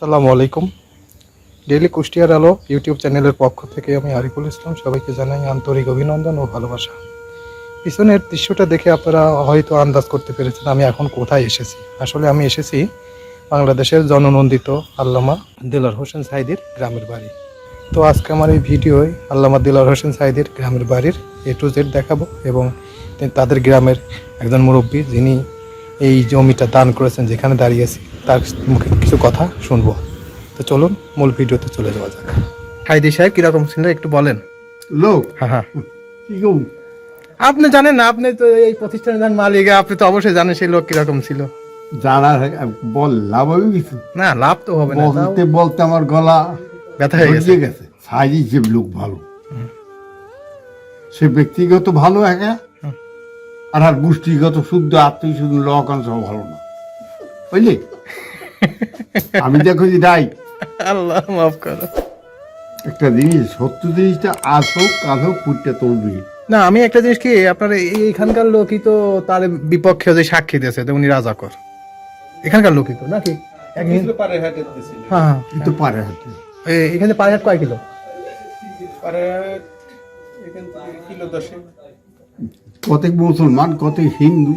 আসসালামু আলাইকুম। ডেইলি কুষ্টিয়ার আলো ইউটিউব চ্যানেলের পক্ষ থেকে আমি আরিফুল ইসলাম। সবাইকে জানাই আন্তরিক অভিনন্দন ও ভালোবাসা। পিছনের দৃশ্যটা দেখে আপনারা হয়তো আন্দাজ করতে পেরেছেন আমি এখন কোথায় এসেছি। আসলে আমি এসেছি বাংলাদেশের জননন্দিত আল্লামা দিলার হোসেন সাইদির গ্রামের বাড়ি। তো আজকে আমার এই ভিডিওয় আল্লামা দিলার হোসেন সাইদির গ্রামের বাড়ির এ টু জেড দেখাবো এবং তাদের গ্রামের একজন মুরব্বী যিনি এই জমিটা দান করেছেন যেখানে দাঁড়িয়েছি তার মুখে কিছু কথা শুনব। তো চলুন মূল ভিডিওতে চলে যাওয়া যাক। হাইদি সাহেব কীরকম ছিল একটু বলেন। লোক? হ্যাঁ হ্যাঁ। আপনি জানেন না আপনি তো এই প্রতিষ্ঠানের মালিক আপনি তো অবশ্যই জানেন সেই লোক কীরকম ছিল। জানা বল লাভ হবে কিছু? না লাভ তো হবে না বলতে বলতে আমার গলা ব্যথা হয়ে গেছে। গেছে। সাইজি যে লোক ভালো। সে ব্যক্তিগত ভালো একা আর আর গোষ্ঠীগত শুদ্ধ আত্মীয় শুদ্ধ লকাংশ ভালো না। বুঝলি? আমি দেখো যে রাই আল্লাহ মাফ করো। একটা জিনিস সত্য জিনিসটা কাল হোক পুটটা তুলবি না আমি একটা জিনিস কি আপনার এই- এইখানকার লোকই তো তার বিপক্ষে যে সাক্ষী দিয়েছে তো উনি রাজাকর এখানকার লোকই তো নাকি? হ্যাঁ হ্যাঁ। কিন্তু পারে হাতে এ- এখানে পায়ে হাট কয় কিলো? কত মুসলমান কত হিন্দু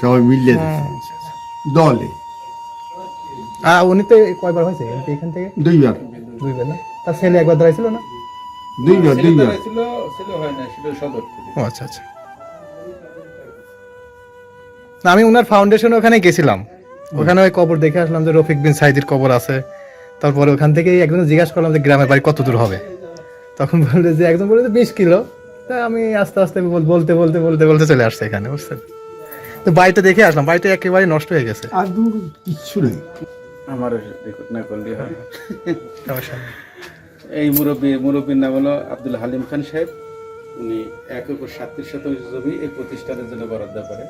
সবাই মিলিয়ে দিচ্ছে দলে। উনি তো কয়বার হয়েছে? এমপি এখান থেকে? দুইবার। দুইবার না? তার ছেলে একবার দাঁড়াইছিল না? দুইবার দুইবার। ও আচ্ছা আচ্ছা। না আমি ওনার ফাউন্ডেশন ওখানে গেছিলাম। ওখানে ওই কবর দেখে আসলাম যে রফিক বিন সাইদির কবর আছে। তারপরে ওখান থেকে একজন জিজ্ঞাসা করলাম যে গ্রামের বাড়ি কত দূর হবে? তখন বললে যে একজন বলল যে বিশ কিলো। তা আমি আস্তে আস্তে বল- বলতে বলতে বলতে বলতে চলে আসছে এখানে বুঝছেন? তো বাড়িটা দেখে আসলাম বাড়িটা একেবারে নষ্ট হয়ে গেছে। আর দূর কিচ্ছু নেই। আমার না করলে হয় এই মুরব্বী মুরব্বীর নাম হলো আব্দুল হালিম খান সাহেব। উনি এক একর সাতত্রিশ শতাংশ জমি এই প্রতিষ্ঠানের জন্য বরাদ্দ করে।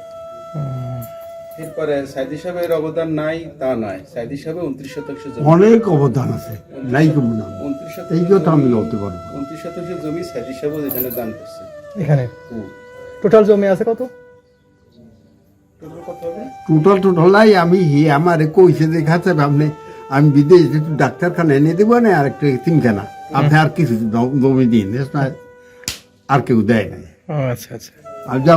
এরপরে সাইদি সাহেবের অবদান নাই তা নয়। সাইদি সাহেব উনত্রিশ শতাংশ জমি অনেক অবদান আছে। নাই কম না উনত্রিশ এই কথা আমি বলতে পারব উনত্রিশ শতাংশ জমি সাইদি সাহেব এখানে দান করছে। এখানে? টোটাল জমি আছে কত? টোটাল টোটালাই আমি হি আমার কইছে দেখাচ্ছে আপনি আমি বিদেশ ডাক্তারখানা এনে দেবো না আর একটা তিনখানা আপনি আর কিছু জমি দিন আর কেউ দেয় নাই। ও আচ্ছা আচ্ছা। আর যা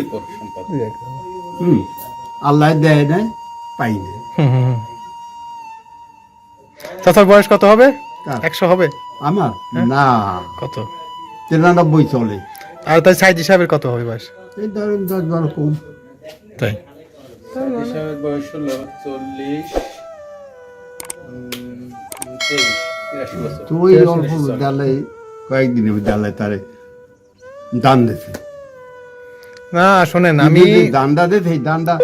একর। হুম আল্লাহ দেয় নাই পাই হুম। চাচার বয়স কত হবে? একশো হবে? আমার? না। কত? তিরানব্বই চলে। আর তাই সাইদ সাহেবের কত হবে বয়স? এই ধরেন দশ বারো কম। তাই? বয়স হলো চল্লিশ তো ওই অল্প বিদ্যালয়ে কয়েকদিনে বিদ্যালয়ে তারে দান দিছে। না শোনেন আমি দান্ডা দে সেই দান্ডা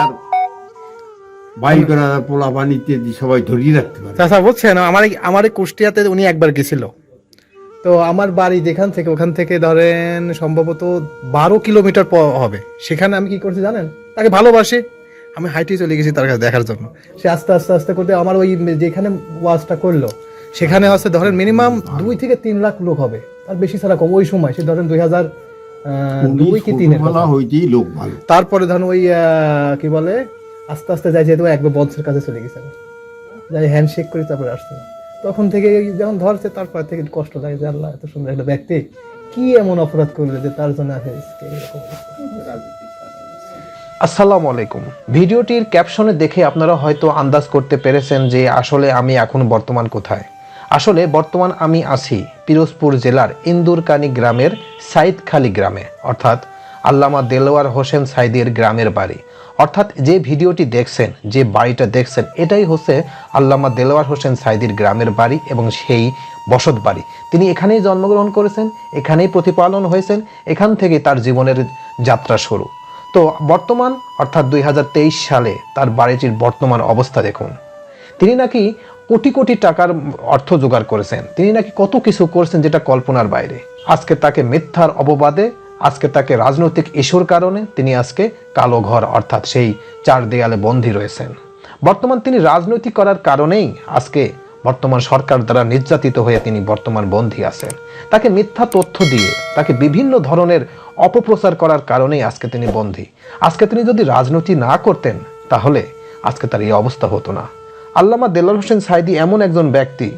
আর বাই করা পোলা পানি ইত্যাদি সবাই ধরিয়ে রাখতে পারে। চাচা বুঝছেন? আমার আমার এই কুষ্টিয়াতে উনি একবার গেছিল। তো আমার বাড়ি যেখান থেকে ওখান থেকে ধরেন সম্ভবত বারো কিলোমিটার হবে। সেখানে আমি কি করছি জানেন? তাকে ভালোবাসি। আমি হাইটে চলে গেছি তার কাছে দেখার জন্য। সে আস্তে আস্তে আস্তে করতে আমার ওই যেখানে ওয়াজটা করল সেখানে আছে ধরেন মিনিমাম দুই থেকে তিন লাখ লোক হবে। তার বেশি ছাড়া কম। ওই সময় সে ধরেন দুই হাজার দুই কি তিনের লোক তারপরে ধরুন ওই কি বলে? আস্তে আস্তে যাই যেহেতু একবার বংশের কাছে চলে গেছে। যাই হ্যান্ডশেক করি তারপরে আসছে তখন থেকে যখন ধরছে, তারপর থেকে কষ্ট লাগে যে আল্লাহ, এত সুন্দর একটা ব্যক্তি। কি এমন অপরাধ করলে যে তার জন্য অবস্থা? আসসালামু আলাইকুম। ভিডিওটির ক্যাপশনে দেখে আপনারা হয়তো আন্দাজ করতে পেরেছেন যে আসলে আমি এখন বর্তমান কোথায়। আসলে বর্তমান আমি আছি পিরোজপুর জেলার ইন্দুরকানি গ্রামের সাইদখালি গ্রামে, অর্থাৎ আল্লামা দেলোয়ার হোসেন সাইদের গ্রামের বাড়ি। অর্থাৎ যে ভিডিওটি দেখছেন, যে বাড়িটা দেখছেন, এটাই হচ্ছে আল্লামা দেলোয়ার হোসেন সাইদির গ্রামের বাড়ি এবং সেই বসত বাড়ি। তিনি এখানেই জন্মগ্রহণ করেছেন, এখানেই প্রতিপালন হয়েছেন, এখান থেকে তার জীবনের যাত্রা শুরু। তো বর্তমান, অর্থাৎ দুই হাজার তেইশ সালে তার বাড়িটির বর্তমান অবস্থা দেখুন। তিনি নাকি কোটি কোটি টাকার অর্থ জোগাড় করেছেন। তিনি নাকি কত কিছু করেছেন যেটা কল্পনার বাইরে। আজকে তাকে মিথ্যার অপবাদে আজকে তাকে রাজনৈতিক ইস্যুর কারণে তিনি আজকে কালো ঘর, অর্থাৎ সেই চার দেয়ালে বন্দী রয়েছেন। বর্তমান তিনি রাজনৈতিক করার কারণেই আজকে বর্তমান সরকার দ্বারা নির্যাতিত হয়ে তিনি বর্তমান বন্দী আছেন। তাকে মিথ্যা তথ্য দিয়ে, তাকে বিভিন্ন ধরনের অপপ্রচার করার কারণেই আজকে তিনি বন্দী। আজকে তিনি যদি রাজনীতি না করতেন, তাহলে আজকে তার এই অবস্থা হতো না। আল্লামা দেলার হোসেন সাইদি এমন একজন ব্যক্তি,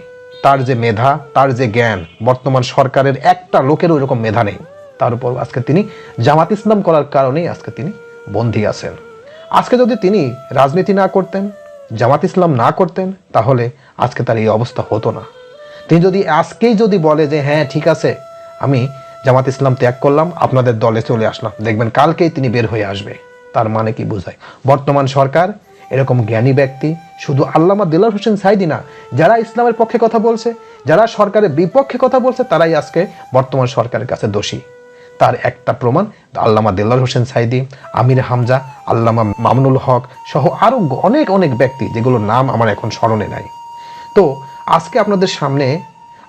তার যে মেধা, তার যে জ্ঞান, বর্তমান সরকারের একটা লোকেরও এরকম মেধা নেই। তার উপর আজকে তিনি জামাত ইসলাম করার কারণেই আজকে তিনি বন্দী আছেন। আজকে যদি তিনি রাজনীতি না করতেন, জামাত ইসলাম না করতেন, তাহলে আজকে তার এই অবস্থা হতো না। তিনি যদি আজকেই যদি বলে যে হ্যাঁ ঠিক আছে, আমি জামাত ইসলাম ত্যাগ করলাম, আপনাদের দলে চলে আসলাম। দেখবেন কালকেই তিনি বের হয়ে আসবে। তার মানে কি বোঝায়? বর্তমান সরকার এরকম জ্ঞানী ব্যক্তি, শুধু আল্লামা দিলার হোসেন সাইদি না, যারা ইসলামের পক্ষে কথা বলছে, যারা সরকারের বিপক্ষে কথা বলছে, তারাই আজকে বর্তমান সরকারের কাছে দোষী। তার একটা প্রমাণ, আল্লামা দেলার হোসেন সাইদি, আমির হামজা, আল্লামা মামনুল হক সহ আরও অনেক অনেক ব্যক্তি যেগুলোর নাম আমার এখন স্মরণে নাই। তো আজকে আপনাদের সামনে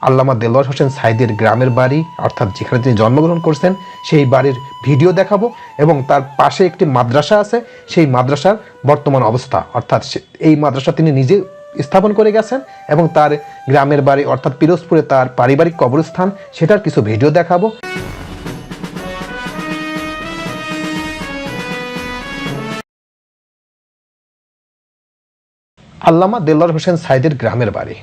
আল্লামা দেলোয়ার হোসেন সাইদের গ্রামের বাড়ি, অর্থাৎ যেখানে তিনি জন্মগ্রহণ করছেন, সেই বাড়ির ভিডিও দেখাবো এবং তার পাশে একটি মাদ্রাসা আছে, সেই মাদ্রাসার বর্তমান অবস্থা। অর্থাৎ এই মাদ্রাসা তিনি নিজে স্থাপন করে গেছেন এবং তার গ্রামের বাড়ি, অর্থাৎ পিরোজপুরে তার পারিবারিক কবরস্থান, সেটার কিছু ভিডিও দেখাবো। আল্লামা দেলোয়ার হোসেন সাইদের গ্রামের বাড়ি।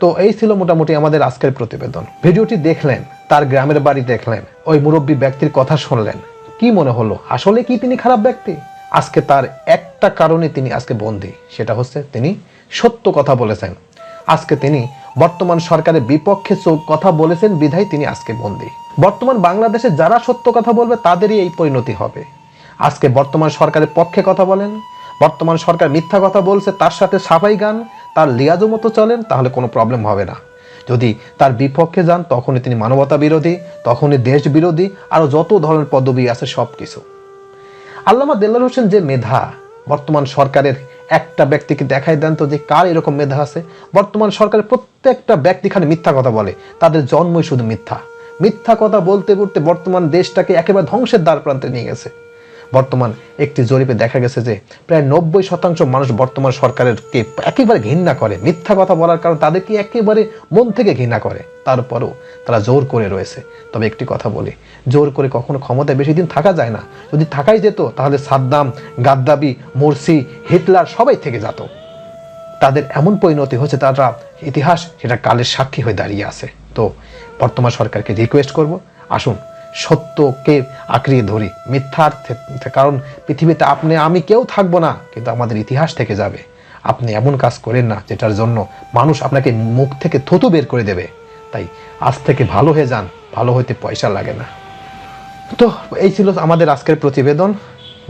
তো এই ছিল মোটামুটি আমাদের আজকের প্রতিবেদন। ভিডিওটি দেখলেন, তার গ্রামের বাড়ি দেখলেন, ওই মুরব্বী ব্যক্তির কথা শুনলেন। কি মনে হলো? আসলে কি তিনি খারাপ ব্যক্তি? আজকে তার একটা কারণে তিনি আজকে বন্দী, সেটা হচ্ছে তিনি সত্য কথা বলেছেন। আজকে তিনি বর্তমান সরকারের বিপক্ষে চো- কথা বলেছেন, বিধায় তিনি আজকে বন্দী। বর্তমান বাংলাদেশে যারা সত্য কথা বলবে, তাদেরই এই পরিণতি হবে। আজকে বর্তমান সরকারের পক্ষে কথা বলেন, বর্তমান সরকার মিথ্যা কথা বলছে, তার সাথে সাফাই গান, তার লিয়াজো মতো চলেন, তাহলে কোনো প্রবলেম হবে না। যদি তার বিপক্ষে যান, তখনই তিনি মানবতা বিরোধী, তখনই দেশ বিরোধী আরও যত ধরনের পদবি আছে সব কিছু আল্লামা দেল্লার হোসেন যে মেধা, বর্তমান সরকারের একটা ব্যক্তিকে দেখাই দেন তো যে কার এরকম মেধা আছে? বর্তমান সরকারের প্রত্যেকটা ব্যক্তি খালি মিথ্যা কথা বলে, তাদের জন্মই শুধু মিথ্যা। মিথ্যা কথা বলতে বলতে বর্তমান দেশটাকে একেবারে ধ্বংসের দ্বার প্রান্তে নিয়ে গেছে। বর্তমান একটি জরিপে দেখা গেছে যে প্রায় নব্বই শতাংশ মানুষ বর্তমান সরকারের কে একেবারে ঘৃণা করে। মিথ্যা কথা বলার কারণে তাদেরকে একেবারে মন থেকে ঘৃণা করে। তারপরও তারা জোর করে রয়েছে। তবে একটি কথা বলি, জোর করে কখনো ক্ষমতায় বেশি দিন থাকা যায় না। যদি থাকাই যেত, তাহলে সাদ্দাম গাদ্দাবি মোরসি, হিটলার সবাই থেকে যেত। তাদের এমন পরিণতি হচ্ছে তারা ইতিহাস সেটা কালের সাক্ষী হয়ে দাঁড়িয়ে আছে। তো বর্তমান সরকারকে রিকোয়েস্ট করব। আসুন সত্যকে আঁকড়িয়ে ধরি। মিথ্যার কারণ পৃথিবীতে আপনি, আমি কেউ থাকব না, কিন্তু আমাদের ইতিহাস থেকে যাবে। আপনি এমন কাজ করেন না, যেটার জন্য মানুষ আপনাকে মুখ থেকে থুতু বের করে দেবে। তাই আজ থেকে ভালো হয়ে যান, ভালো হইতে পয়সা লাগে না। তো, এই ছিল আমাদের আজকের প্রতিবেদন।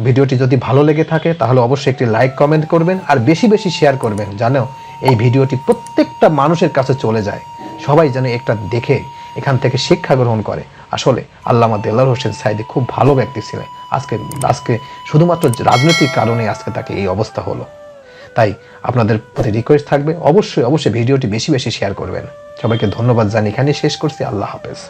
ভিডিওটি যদি ভালো লেগে থাকে, তাহলে অবশ্যই একটি লাইক, কমেন্ট করবেন, আর বেশি বেশি শেয়ার করবেন জানো এই ভিডিওটি প্রত্যেকটা মানুষের কাছে চলে যায়। সবাই যেন একটা দেখে, এখান থেকে শিক্ষা গ্রহণ করে। আসলে আল্লামা দেলার হোসেন সাইদি খুব ভালো ব্যক্তি ছিলেন। আজকে আজকে শুধুমাত্র রাজনৈতিক কারণে আজকে তাকে এই অবস্থা হলো। তাই আপনাদের প্রতি রিকোয়েস্ট থাকবে, অবশ্যই অবশ্যই ভিডিওটি বেশি বেশি শেয়ার করবেন। সবাইকে ধন্যবাদ জানি এখানে শেষ করছি। আল্লাহ হাফেজ।